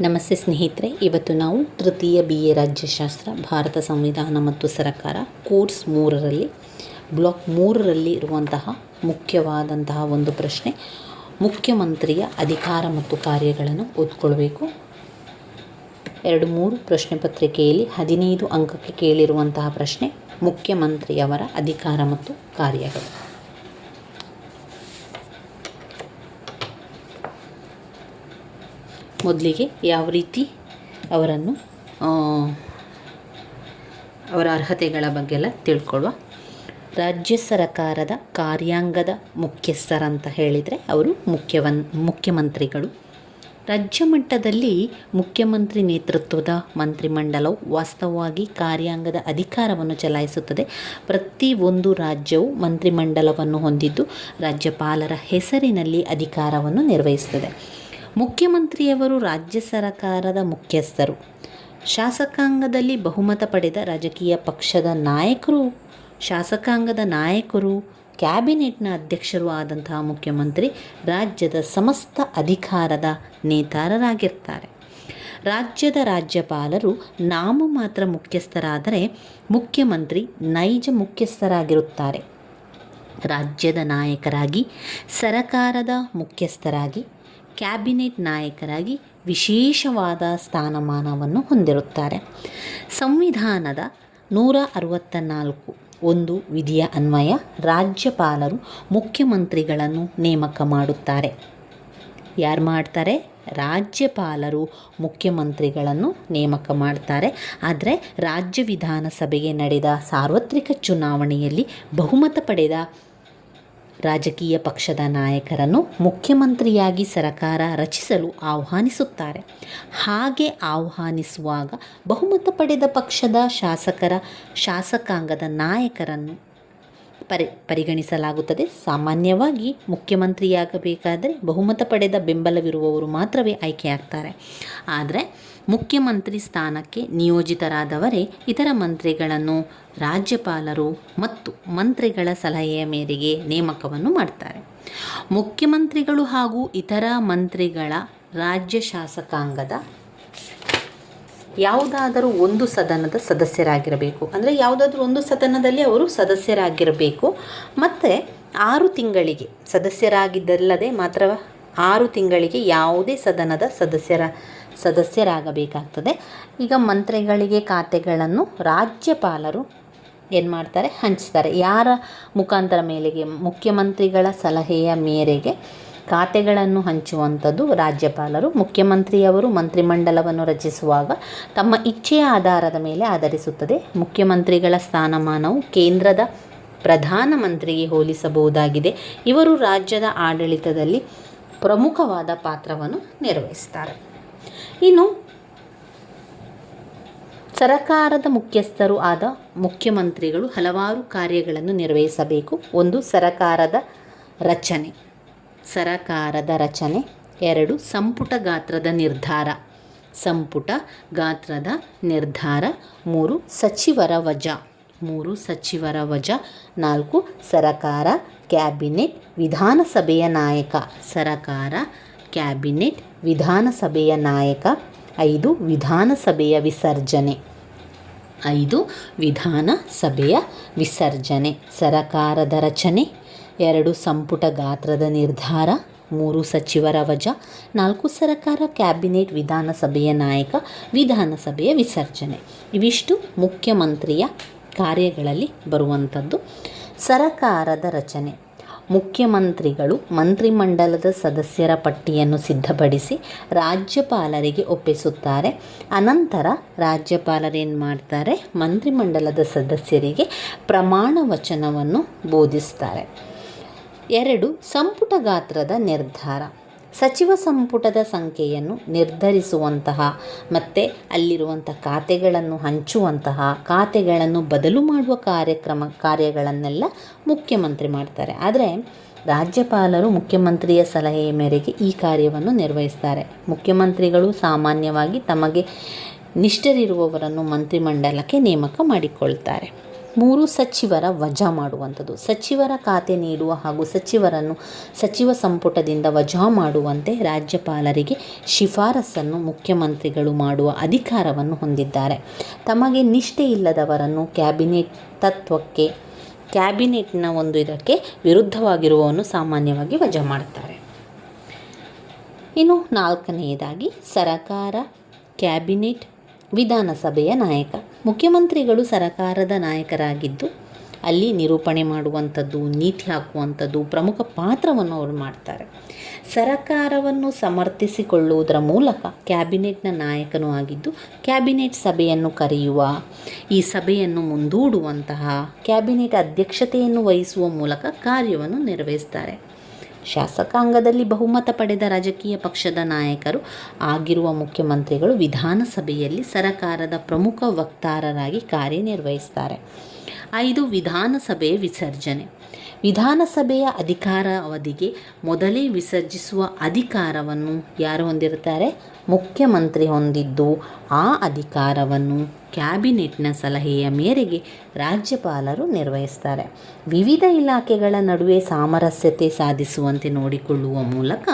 ನಮಸ್ತೆ ಸ್ನೇಹಿತರೆ, ಇವತ್ತು ನಾವು ತೃತೀಯ ಬಿ ಎ ರಾಜ್ಯಶಾಸ್ತ್ರ, ಭಾರತ ಸಂವಿಧಾನ ಮತ್ತು ಸರಕಾರ ಕೋರ್ಸ್ ಮೂರರಲ್ಲಿ, ಬ್ಲಾಕ್ ಮೂರರಲ್ಲಿ ಇರುವಂತಹ ಮುಖ್ಯವಾದಂತಹ ಒಂದು ಪ್ರಶ್ನೆ, ಮುಖ್ಯಮಂತ್ರಿಯ ಅಧಿಕಾರ ಮತ್ತು ಕಾರ್ಯಗಳನ್ನು ಓದ್ಕೊಳ್ಬೇಕು. ಎರಡು ಮೂರು ಪ್ರಶ್ನೆ ಪತ್ರಿಕೆಯಲ್ಲಿ ಹದಿನೈದು ಅಂಕಕ್ಕೆ ಕೇಳಿರುವಂತಹ ಪ್ರಶ್ನೆ, ಮುಖ್ಯಮಂತ್ರಿಯವರ ಅಧಿಕಾರ ಮತ್ತು ಕಾರ್ಯಗಳು. ಮೊದಲಿಗೆ ಯಾವ ರೀತಿ ಅವರನ್ನು ಅವರ ಅರ್ಹತೆಗಳ ಬಗ್ಗೆ ಎಲ್ಲ ತಿಳ್ಕೊಳ್ಳುವ. ರಾಜ್ಯ ಸರಕಾರದ ಕಾರ್ಯಾಂಗದ ಮುಖ್ಯಸ್ಥರಂತ ಹೇಳಿದರೆ ಅವರು ಮುಖ್ಯವನ್, ಮುಖ್ಯಮಂತ್ರಿಗಳು. ರಾಜ್ಯ ಮಟ್ಟದಲ್ಲಿ ಮುಖ್ಯಮಂತ್ರಿ ನೇತೃತ್ವದ ಮಂತ್ರಿಮಂಡಲವು ವಾಸ್ತವವಾಗಿ ಕಾರ್ಯಾಂಗದ ಅಧಿಕಾರವನ್ನು ಚಲಾಯಿಸುತ್ತದೆ. ಪ್ರತಿ ಒಂದು ರಾಜ್ಯವು ಮಂತ್ರಿಮಂಡಲವನ್ನು ಹೊಂದಿದ್ದು ರಾಜ್ಯಪಾಲರ ಹೆಸರಿನಲ್ಲಿ ಅಧಿಕಾರವನ್ನು ನಿರ್ವಹಿಸುತ್ತದೆ. ಮುಖ್ಯಮಂತ್ರಿಯವರು ರಾಜ್ಯ ಸರಕಾರದ ಮುಖ್ಯಸ್ಥರು. ಶಾಸಕಾಂಗದಲ್ಲಿ ಬಹುಮತ ಪಡೆದ ರಾಜಕೀಯ ಪಕ್ಷದ ನಾಯಕರು, ಶಾಸಕಾಂಗದ ನಾಯಕರು, ಕ್ಯಾಬಿನೆಟ್ನ ಅಧ್ಯಕ್ಷರು ಆದಂತಹ ಮುಖ್ಯಮಂತ್ರಿ ರಾಜ್ಯದ ಸಮಸ್ತ ಅಧಿಕಾರದ ನೇತಾರರಾಗಿರ್ತಾರೆ. ರಾಜ್ಯದ ರಾಜ್ಯಪಾಲರು ನಾಮ ಮಾತ್ರ ಮುಖ್ಯಸ್ಥರಾದರೆ ಮುಖ್ಯಮಂತ್ರಿ ನೈಜ ಮುಖ್ಯಸ್ಥರಾಗಿರುತ್ತಾರೆ. ರಾಜ್ಯದ ನಾಯಕರಾಗಿ, ಸರಕಾರದ ಮುಖ್ಯಸ್ಥರಾಗಿ ಕ್ಯಾಬಿನೆಟ್ ನಾಯಕರಾಗಿ ವಿಶೇಷವಾದ ಸ್ಥಾನಮಾನವನ್ನು ಹೊಂದಿರುತ್ತಾರೆ. ಸಂವಿಧಾನದ ನೂರ ಅರವತ್ತ ನಾಲ್ಕು ಒಂದು ವಿಧಿಯ ಅನ್ವಯ ರಾಜ್ಯಪಾಲರು ಮುಖ್ಯಮಂತ್ರಿಗಳನ್ನು ನೇಮಕ ಮಾಡುತ್ತಾರೆ. ಯಾರು ಮಾಡ್ತಾರೆ? ರಾಜ್ಯಪಾಲರು ಮುಖ್ಯಮಂತ್ರಿಗಳನ್ನು ನೇಮಕ ಮಾಡ್ತಾರೆ. ಆದರೆ ರಾಜ್ಯ ವಿಧಾನಸಭೆಗೆ ನಡೆದ ಸಾರ್ವತ್ರಿಕ ಚುನಾವಣೆಯಲ್ಲಿ ಬಹುಮತ ಪಡೆದ ರಾಜಕೀಯ ಪಕ್ಷದ ನಾಯಕರನ್ನು ಮುಖ್ಯಮಂತ್ರಿಯಾಗಿ ಸರಕಾರ ರಚಿಸಲು ಆಹ್ವಾನಿಸುತ್ತಾರೆ. ಹಾಗೆ ಆಹ್ವಾನಿಸುವಾಗ ಬಹುಮತ ಪಡೆದ ಪಕ್ಷದ ಶಾಸಕರ, ಶಾಸಕಾಂಗದ ನಾಯಕರನ್ನು ಪರಿ, ಪರಿಗಣಿಸಲಾಗುತ್ತದೆ. ಸಾಮಾನ್ಯವಾಗಿ ಮುಖ್ಯಮಂತ್ರಿಯಾಗಬೇಕಾದರೆ ಬಹುಮತ ಪಡೆದ ಬೆಂಬಲವಿರುವವರು ಮಾತ್ರವೇ ಆಯ್ಕೆಯಾಗ್ತಾರೆ. ಆದರೆ ಮುಖ್ಯಮಂತ್ರಿ ಸ್ಥಾನಕ್ಕೆ ನಿಯೋಜಿತರಾದವರೇ ಇತರ ಮಂತ್ರಿಗಳನ್ನು, ರಾಜ್ಯಪಾಲರು ಮತ್ತು ಮಂತ್ರಿಗಳ ಸಲಹೆಯ ಮೇರೆಗೆ ನೇಮಕವನ್ನು ಮಾಡ್ತಾರೆ. ಮುಖ್ಯಮಂತ್ರಿಗಳು ಹಾಗೂ ಇತರ ಮಂತ್ರಿಗಳ ರಾಜ್ಯ ಶಾಸಕಾಂಗದ ಯಾವುದಾದರೂ ಒಂದು ಸದನದ ಸದಸ್ಯರಾಗಿರಬೇಕು. ಅಂದರೆ ಯಾವುದಾದ್ರೂ ಒಂದು ಸದನದಲ್ಲಿ ಅವರು ಸದಸ್ಯರಾಗಿರಬೇಕು. ಮತ್ತು ಆರು ತಿಂಗಳಿಗೆ ಸದಸ್ಯರಾಗಿದ್ದಲ್ಲದೆ ಮಾತ್ರ ಆರು ತಿಂಗಳಿಗೆ ಯಾವುದೇ ಸದನದ ಸದಸ್ಯರ ಸದಸ್ಯರಾಗಬೇಕಾಗ್ತದೆ. ಈಗ ಮಂತ್ರಿಗಳಿಗೆ ಖಾತೆಗಳನ್ನು ರಾಜ್ಯಪಾಲರು ಏನು ಮಾಡ್ತಾರೆ? ಹಂಚ್ತಾರೆ. ಯಾರ ಮುಖಾಂತರ ಮೇಲೆಗೆ? ಮುಖ್ಯಮಂತ್ರಿಗಳ ಸಲಹೆಯ ಮೇರೆಗೆ ಖಾತೆಗಳನ್ನು ಹಂಚುವಂಥದ್ದು ರಾಜ್ಯಪಾಲರು. ಮುಖ್ಯಮಂತ್ರಿಯವರು ಮಂತ್ರಿಮಂಡಲವನ್ನು ರಚಿಸುವಾಗ ತಮ್ಮ ಇಚ್ಛೆಯ ಆಧಾರದ ಮೇಲೆ ಆಧರಿಸುತ್ತದೆ. ಮುಖ್ಯಮಂತ್ರಿಗಳ ಸ್ಥಾನಮಾನವು ಕೇಂದ್ರದ ಪ್ರಧಾನಮಂತ್ರಿಗೆ ಹೋಲಿಸಬಹುದಾಗಿದೆ. ಇವರು ರಾಜ್ಯದ ಆಡಳಿತದಲ್ಲಿ ಪ್ರಮುಖವಾದ ಪಾತ್ರವನ್ನು ನಿರ್ವಹಿಸ್ತಾರೆ. ಇನ್ನು ಸರಕಾರದ ಮುಖ್ಯಸ್ಥರು ಆದ ಮುಖ್ಯಮಂತ್ರಿಗಳು ಹಲವಾರು ಕಾರ್ಯಗಳನ್ನು ನಿರ್ವಹಿಸಬೇಕು. ಒಂದು, ಸರಕಾರದ ರಚನೆ. ಸರಕಾರದ ರಚನೆ. ಎರಡು, ಸಂಪುಟ ಗಾತ್ರದ ನಿರ್ಧಾರ. ಸಂಪುಟ ಗಾತ್ರದ ನಿರ್ಧಾರ. ಮೂರು, ಸಚಿವರ ವಜಾ. ಮೂರು, ಸಚಿವರ ವಜಾ. ನಾಲ್ಕು, ಸರಕಾರ ಕ್ಯಾಬಿನೆಟ್ ವಿಧಾನಸಭೆಯ ನಾಯಕ. ಸರಕಾರ ಕ್ಯಾಬಿನೆಟ್ ವಿಧಾನಸಭೆಯ ನಾಯಕ, ಐದು ವಿಧಾನಸಭೆಯ ವಿಸರ್ಜನೆ. ಐದು ವಿಧಾನಸಭೆಯ ವಿಸರ್ಜನೆ. ಸರಕಾರದ ರಚನೆ, ಎರಡು ಸಂಪುಟ ಗಾತ್ರದ ನಿರ್ಧಾರ, ಮೂರು ಸಚಿವರ ವಜಾ, ನಾಲ್ಕು ಸರಕಾರ ಕ್ಯಾಬಿನೆಟ್ ವಿಧಾನಸಭೆಯ ನಾಯಕ, ವಿಧಾನಸಭೆಯ ವಿಸರ್ಜನೆ. ಇವಿಷ್ಟು ಮುಖ್ಯಮಂತ್ರಿಯ ಕಾರ್ಯಗಳಲ್ಲಿ ಬರುವಂಥದ್ದು. ಸರಕಾರದ ರಚನೆ. ಮುಖ್ಯಮಂತ್ರಿಗಳು ಮಂತ್ರಿಮಂಡಲದ ಸದಸ್ಯರ ಪಟ್ಟಿಯನ್ನು ಸಿದ್ಧಪಡಿಸಿ ರಾಜ್ಯಪಾಲರಿಗೆ ಒಪ್ಪಿಸುತ್ತಾರೆ. ಅನಂತರ ರಾಜ್ಯಪಾಲರೇನು ಮಾಡ್ತಾರೆ? ಮಂತ್ರಿಮಂಡಲದ ಸದಸ್ಯರಿಗೆ ಪ್ರಮಾಣ ವಚನವನ್ನು ಬೋಧಿಸ್ತಾರೆ. ಎರಡು, ಸಂಪುಟ ಗಾತ್ರದ ನಿರ್ಧಾರ. ಸಚಿವ ಸಂಪುಟದ ಸಂಖ್ಯೆಯನ್ನು ನಿರ್ಧರಿಸುವಂತಹ ಮತ್ತು ಅಲ್ಲಿರುವಂಥ ಖಾತೆಗಳನ್ನು ಹಂಚುವಂತಹ ಖಾತೆಗಳನ್ನು ಬದಲು ಮಾಡುವ ಕಾರ್ಯಕ್ರಮ ಕಾರ್ಯಗಳನ್ನೆಲ್ಲ ಮುಖ್ಯಮಂತ್ರಿ ಮಾಡ್ತಾರೆ. ಆದರೆ ರಾಜ್ಯಪಾಲರು ಮುಖ್ಯಮಂತ್ರಿಯ ಸಲಹೆಯ ಮೇರೆಗೆ ಈ ಕಾರ್ಯವನ್ನು ನಿರ್ವಹಿಸ್ತಾರೆ. ಮುಖ್ಯಮಂತ್ರಿಗಳು ಸಾಮಾನ್ಯವಾಗಿ ತಮಗೆ ನಿಷ್ಠರಿರುವವರನ್ನು ಮಂತ್ರಿಮಂಡಲಕ್ಕೆ ನೇಮಕ ಮಾಡಿಕೊಳ್ತಾರೆ. ಮೂರು ಸಚಿವರ ವಜಾ ಮಾಡುವಂಥದ್ದು. ಸಚಿವರ ಖಾತೆ ನೀಡುವ ಹಾಗೂ ಸಚಿವರನ್ನು ಸಚಿವ ಸಂಪುಟದಿಂದ ವಜಾ ಮಾಡುವಂತೆ ರಾಜ್ಯಪಾಲರಿಗೆ ಶಿಫಾರಸನ್ನು ಮುಖ್ಯಮಂತ್ರಿಗಳು ಮಾಡುವ ಅಧಿಕಾರವನ್ನು ಹೊಂದಿದ್ದಾರೆ. ತಮಗೆ ನಿಷ್ಠೆ ಇಲ್ಲದವರನ್ನು ಕ್ಯಾಬಿನೆಟ್ ತತ್ವಕ್ಕೆ, ಕ್ಯಾಬಿನೆಟ್ನ ಒಂದು ಇದಕ್ಕೆ ವಿರುದ್ಧವಾಗಿರುವವನ್ನು ಸಾಮಾನ್ಯವಾಗಿ ವಜಾ ಮಾಡ್ತಾರೆ ಇನ್ನು ನಾಲ್ಕನೆಯದಾಗಿ, ಸರಕಾರ, ಕ್ಯಾಬಿನೆಟ್, ವಿಧಾನಸಭೆಯ ನಾಯಕ ಮುಖ್ಯಮಂತ್ರಿಗಳು ಸರಕಾರದ ನಾಯಕರಾಗಿದ್ದು, ಅಲ್ಲಿ ನಿರೂಪಣೆ ಮಾಡುವಂಥದ್ದು, ನೀತಿ ಹಾಕುವಂಥದ್ದು ಪ್ರಮುಖ ಪಾತ್ರವನ್ನು ಅವರು ಮಾಡ್ತಾರೆ. ಸರಕಾರವನ್ನು ಸಮರ್ಥಿಸಿಕೊಳ್ಳುವುದರ ಮೂಲಕ ಕ್ಯಾಬಿನೆಟ್ನ ನಾಯಕನೂ ಆಗಿದ್ದು, ಕ್ಯಾಬಿನೆಟ್ ಸಭೆಯನ್ನು ಕರೆಯುವ, ಈ ಸಭೆಯನ್ನು ಮುಂದೂಡುವಂತಹ, ಕ್ಯಾಬಿನೆಟ್ ಅಧ್ಯಕ್ಷತೆಯನ್ನು ವಹಿಸುವ ಮೂಲಕ ಕಾರ್ಯವನ್ನು ನಿರ್ವಹಿಸ್ತಾರೆ. ಶಾಸಕಾಂಗದಲ್ಲಿ ಬಹುಮತ ಪಡೆದ ರಾಜಕೀಯ ಪಕ್ಷದ ನಾಯಕರು ಆಗಿರುವ ಮುಖ್ಯಮಂತ್ರಿಗಳು ವಿಧಾನಸಭೆಯಲ್ಲಿ ಸರಕಾರದ ಪ್ರಮುಖ ವಕ್ತಾರರಾಗಿ ಕಾರ್ಯನಿರ್ವಹಿಸ್ತಾರೆ. ಐದು ವಿಧಾನಸಭೆ ವಿಸರ್ಜನೆ. ವಿಧಾನಸಭೆಯ ಅಧಿಕಾರ ಅವಧಿಗೆ ಮೊದಲೇ ವಿಸರ್ಜಿಸುವ ಅಧಿಕಾರವನ್ನು ಯಾರು ಹೊಂದಿರುತ್ತಾರೆ? ಮುಖ್ಯಮಂತ್ರಿ ಹೊಂದಿದ್ದು ಆ ಅಧಿಕಾರವನ್ನು ಕ್ಯಾಬಿನೆಟ್ನ ಸಲಹೆಯ ಮೇರೆಗೆ ರಾಜ್ಯಪಾಲರು ನಿರ್ವಹಿಸ್ತಾರೆ. ವಿವಿಧ ಇಲಾಖೆಗಳ ನಡುವೆ ಸಾಮರಸ್ಯತೆ ಸಾಧಿಸುವಂತೆ ನೋಡಿಕೊಳ್ಳುವ ಮೂಲಕ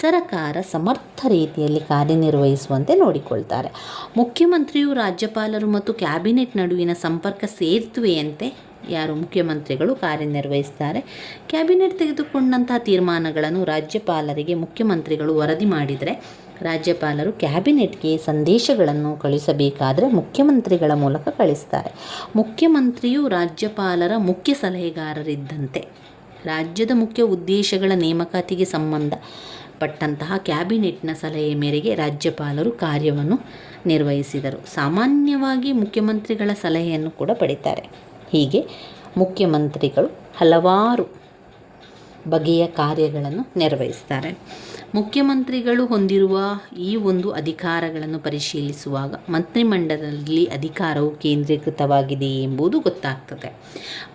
ಸರಕಾರ ಸಮರ್ಥ ರೀತಿಯಲ್ಲಿ ಕಾರ್ಯನಿರ್ವಹಿಸುವಂತೆ ನೋಡಿಕೊಳ್ತಾರೆ. ಮುಖ್ಯಮಂತ್ರಿಯು ರಾಜ್ಯಪಾಲರು ಮತ್ತು ಕ್ಯಾಬಿನೆಟ್ ನಡುವಿನ ಸಂಪರ್ಕ ಸೇತುವೆಯಂತೆ ಯಾರು ಮುಖ್ಯಮಂತ್ರಿಗಳು ಕಾರ್ಯನಿರ್ವಹಿಸ್ತಾರೆ. ಕ್ಯಾಬಿನೆಟ್ ತೆಗೆದುಕೊಂಡಂತಹ ತೀರ್ಮಾನಗಳನ್ನು ರಾಜ್ಯಪಾಲರಿಗೆ ಮುಖ್ಯಮಂತ್ರಿಗಳು ವರದಿ ಮಾಡಿದರೆ, ರಾಜ್ಯಪಾಲರು ಕ್ಯಾಬಿನೆಟ್ಗೆ ಸಂದೇಶಗಳನ್ನು ಕಳಿಸಬೇಕಾದರೆ ಮುಖ್ಯಮಂತ್ರಿಗಳ ಮೂಲಕ ಕಳಿಸ್ತಾರೆ. ಮುಖ್ಯಮಂತ್ರಿಯು ರಾಜ್ಯಪಾಲರ ಮುಖ್ಯ ಸಲಹೆಗಾರರಿದ್ದಂತೆ, ರಾಜ್ಯದ ಮುಖ್ಯ ಉದ್ದೇಶಗಳ ನೇಮಕಾತಿಗೆ ಸಂಬಂಧಪಟ್ಟಂತಹ ಕ್ಯಾಬಿನೆಟ್ನ ಸಲಹೆ ಮೇರೆಗೆ ರಾಜ್ಯಪಾಲರು ಕಾರ್ಯವನ್ನು ನಿರ್ವಹಿಸಿದರು. ಸಾಮಾನ್ಯವಾಗಿ ಮುಖ್ಯಮಂತ್ರಿಗಳ ಸಲಹೆಯನ್ನು ಕೂಡ ಪಡಿತಾರೆ. ಹೀಗೆ ಮುಖ್ಯಮಂತ್ರಿಗಳು ಹಲವಾರು ಬಗೆಯ ಕಾರ್ಯಗಳನ್ನು ನಿರ್ವಹಿಸ್ತಾರೆ. ಮುಖ್ಯಮಂತ್ರಿಗಳು ಹೊಂದಿರುವ ಈ ಒಂದು ಅಧಿಕಾರಗಳನ್ನು ಪರಿಶೀಲಿಸುವಾಗ ಮಂತ್ರಿಮಂಡಲದಲ್ಲಿ ಅಧಿಕಾರವು ಕೇಂದ್ರೀಕೃತವಾಗಿದೆ ಎಂಬುದು ಗೊತ್ತಾಗ್ತದೆ.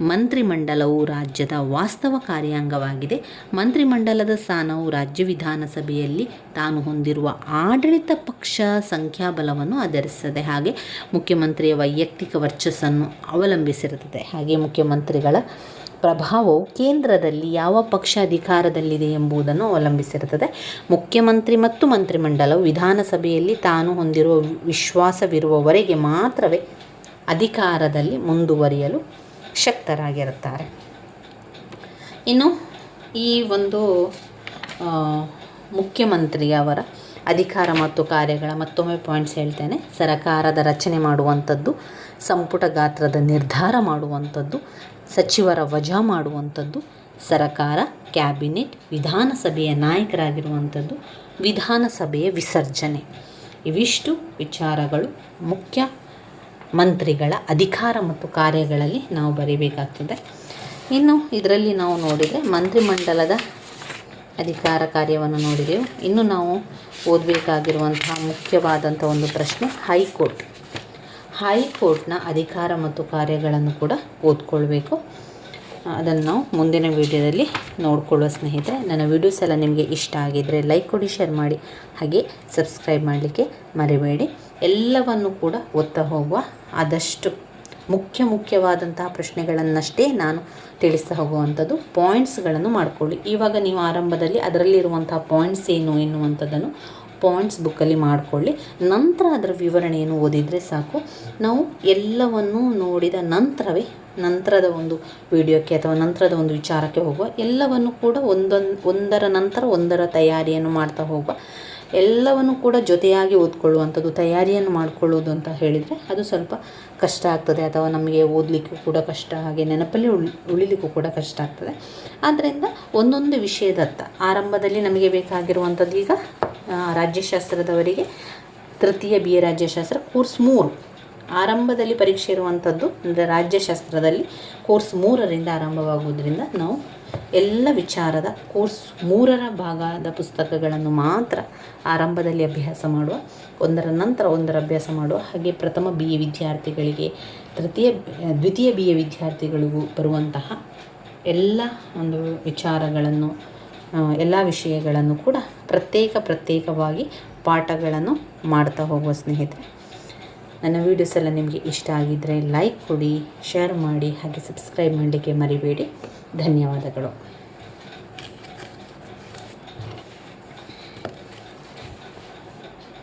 ಮಂತ್ರಿಮಂಡಲವು ರಾಜ್ಯದ ವಾಸ್ತವ ಕಾರ್ಯಾಂಗವಾಗಿದೆ. ಮಂತ್ರಿಮಂಡಲದ ಸ್ಥಾನವು ರಾಜ್ಯ ವಿಧಾನಸಭೆಯಲ್ಲಿ ತಾನು ಹೊಂದಿರುವ ಆಡಳಿತ ಪಕ್ಷ ಸಂಖ್ಯಾಬಲವನ್ನು ಆಧರಿಸುತ್ತದೆ ಹಾಗೆ ಮುಖ್ಯಮಂತ್ರಿಯ ವೈಯಕ್ತಿಕ ವರ್ಚಸ್ಸನ್ನು ಅವಲಂಬಿಸಿರುತ್ತದೆ. ಹಾಗೆ ಮುಖ್ಯಮಂತ್ರಿಗಳ ಪ್ರಭಾವವು ಕೇಂದ್ರದಲ್ಲಿ ಯಾವ ಪಕ್ಷ ಅಧಿಕಾರದಲ್ಲಿದೆ ಎಂಬುದನ್ನು ಅವಲಂಬಿಸಿರುತ್ತದೆ. ಮುಖ್ಯಮಂತ್ರಿ ಮತ್ತು ಮಂತ್ರಿಮಂಡಲವು ವಿಧಾನಸಭೆಯಲ್ಲಿ ತಾನು ಹೊಂದಿರುವ ವಿಶ್ವಾಸವಿರುವವರೆಗೆ ಮಾತ್ರವೇ ಅಧಿಕಾರದಲ್ಲಿ ಮುಂದುವರಿಯಲು ಶಕ್ತರಾಗಿರುತ್ತಾರೆ. ಇನ್ನು ಈ ಒಂದು ಮುಖ್ಯಮಂತ್ರಿಯವರ ಅಧಿಕಾರ ಮತ್ತು ಕಾರ್ಯಗಳ ಮತ್ತೊಮ್ಮೆ ಪಾಯಿಂಟ್ಸ್ ಹೇಳ್ತೇನೆ. ಸರಕಾರದ ರಚನೆ ಮಾಡುವಂಥದ್ದು, ಸಂಪುಟ ಗಾತ್ರದ ನಿರ್ಧಾರ ಮಾಡುವಂಥದ್ದು ಸಚಿವರ ವಜಾ ಮಾಡುವಂಥದ್ದು, ಸರಕಾರ, ಕ್ಯಾಬಿನೆಟ್, ವಿಧಾನಸಭೆಯ ನಾಯಕರಾಗಿರುವಂಥದ್ದು, ವಿಧಾನಸಭೆಯ ವಿಸರ್ಜನೆ. ಇವಿಷ್ಟು ವಿಚಾರಗಳು. ಮುಖ್ಯ ಮಂತ್ರಿಗಳ ಅಧಿಕಾರ ಮತ್ತು ಕಾರ್ಯಗಳಲ್ಲಿ ನಾವು ಬರೀಬೇಕಾಗ್ತದೆ. ಇನ್ನು ಇದರಲ್ಲಿ ನಾವು ನೋಡಿದರೆ ಮಂತ್ರಿಮಂಡಲದ ಅಧಿಕಾರ ಕಾರ್ಯವನ್ನು ನೋಡಿದೆವು. ಇನ್ನು ನಾವು ಓದಬೇಕಾಗಿರುವಂತಹ ಮುಖ್ಯವಾದಂಥ ಒಂದು ಪ್ರಶ್ನೆ, ಹೈಕೋರ್ಟ್. ಹೈಕೋರ್ಟ್ನ ಅಧಿಕಾರ ಮತ್ತು ಕಾರ್ಯಗಳನ್ನು ಕೂಡ ಓದ್ಕೊಳ್ಬೇಕು. ಅದನ್ನು ನಾವು ಮುಂದಿನ ವಿಡಿಯೋದಲ್ಲಿ ನೋಡಿಕೊಳ್ಳುವ ಸ್ನೇಹಿತರೆ, ನನ್ನ ವೀಡಿಯೋಸ್ ಎಲ್ಲ ನಿಮಗೆ ಇಷ್ಟ ಆಗಿದ್ದರೆ ಲೈಕ್ ಕೊಡಿ, ಶೇರ್ ಮಾಡಿ, ಹಾಗೆ ಸಬ್ಸ್ಕ್ರೈಬ್ ಮಾಡಲಿಕ್ಕೆ ಮರಿಬೇಡಿ. ಎಲ್ಲವನ್ನು ಕೂಡ ಓದ್ತಾ ಹೋಗುವ ಆದಷ್ಟು ಮುಖ್ಯ ಮುಖ್ಯವಾದಂತಹ ಪ್ರಶ್ನೆಗಳನ್ನಷ್ಟೇ ನಾನು ತಿಳಿಸ್ತಾ ಹೋಗುವಂಥದ್ದು ಪಾಯಿಂಟ್ಸ್ಗಳನ್ನು ಮಾಡಿಕೊಳ್ಳಿ. ಇವಾಗ ನೀವು ಆರಂಭದಲ್ಲಿ ಅದರಲ್ಲಿರುವಂತಹ ಪಾಯಿಂಟ್ಸ್ ಏನು ಎನ್ನುವಂಥದ್ದನ್ನು ಪಾಯಿಂಟ್ಸ್ ಬುಕ್ಕಲ್ಲಿ ಮಾಡಿಕೊಳ್ಳಿ. ನಂತರ ಅದರ ವಿವರಣೆಯನ್ನು ಓದಿದರೆ ಸಾಕು. ನಾವು ಎಲ್ಲವನ್ನೂ ನೋಡಿದ ನಂತರವೇ ನಂತರದ ಒಂದು ವಿಡಿಯೋಕ್ಕೆ ಅಥವಾ ನಂತರದ ಒಂದು ವಿಚಾರಕ್ಕೆ ಹೋಗುವ. ಎಲ್ಲವನ್ನು ಕೂಡ ಒಂದೊಂದು, ಒಂದರ ನಂತರ ಒಂದರ ತಯಾರಿಯನ್ನು ಮಾಡ್ತಾ ಹೋಗುವ. ಎಲ್ಲವನ್ನು ಕೂಡ ಜೊತೆಯಾಗಿ ಓದ್ಕೊಳ್ಳುವಂಥದ್ದು, ತಯಾರಿಯನ್ನು ಮಾಡಿಕೊಳ್ಳುವುದು ಅಂತ ಹೇಳಿದರೆ ಅದು ಸ್ವಲ್ಪ ಕಷ್ಟ ಆಗ್ತದೆ ಅಥವಾ ನಮಗೆ ಓದಲಿಕ್ಕೂ ಕೂಡ ಕಷ್ಟ, ಹಾಗೆ ನೆನಪಲ್ಲಿ ಉಳಿ, ಉಳಿಲಿಕ್ಕೂ ಕೂಡ ಕಷ್ಟ ಆಗ್ತದೆ. ಆದ್ದರಿಂದ ಒಂದೊಂದು ವಿಷಯದತ್ತ ಆರಂಭದಲ್ಲಿ ನಮಗೆ ಬೇಕಾಗಿರುವಂಥದ್ದು ಈಗ ರಾಜ್ಯಶಾಸ್ತ್ರದವರಿಗೆ ತೃತೀಯ ಬಿ ಎ ರಾಜ್ಯಶಾಸ್ತ್ರ ಕೋರ್ಸ್ ಮೂರು. ಆರಂಭದಲ್ಲಿ ಪರೀಕ್ಷೆ ಇರುವಂಥದ್ದು ಅಂದರೆ ರಾಜ್ಯಶಾಸ್ತ್ರದಲ್ಲಿ ಕೋರ್ಸ್ ಮೂರರಿಂದ ಆರಂಭವಾಗುವುದರಿಂದ ನಾವು ಎಲ್ಲ ವಿಚಾರದ ಕೋರ್ಸ್ ಮೂರರ ಭಾಗದ ಪುಸ್ತಕಗಳನ್ನು ಮಾತ್ರ ಆರಂಭದಲ್ಲಿ ಅಭ್ಯಾಸ ಮಾಡುವ, ಒಂದರ ನಂತರ ಒಂದರ ಅಭ್ಯಾಸ ಮಾಡುವ, ಹಾಗೆ ಪ್ರಥಮ ಬಿ ಎ ವಿದ್ಯಾರ್ಥಿಗಳಿಗೆ, ತೃತೀಯ, ದ್ವಿತೀಯ ಬಿ ಎ ವಿದ್ಯಾರ್ಥಿಗಳಿಗೂ ಬರುವಂತಹ ಎಲ್ಲ ಒಂದು ವಿಚಾರಗಳನ್ನು ಎಲ್ಲ ವಿಷಯಗಳನ್ನು ಕೂಡ ಪ್ರತ್ಯೇಕ ಪ್ರತ್ಯೇಕವಾಗಿ ಪಾಠಗಳನ್ನು ಮಾಡ್ತಾ ಹೋಗುವ ಸ್ನೇಹಿತರೆ. ನನ್ನ ವೀಡಿಯೋಸ್ ಎಲ್ಲ ನಿಮಗೆ ಇಷ್ಟ ಆಗಿದ್ದರೆ ಲೈಕ್ ಕೊಡಿ ಶೇರ್ ಮಾಡಿ ಹಾಗೆ ಸಬ್ಸ್ಕ್ರೈಬ್ ಮಾಡಲಿಕ್ಕೆ ಮರಿಬೇಡಿ. ಧನ್ಯವಾದಗಳು.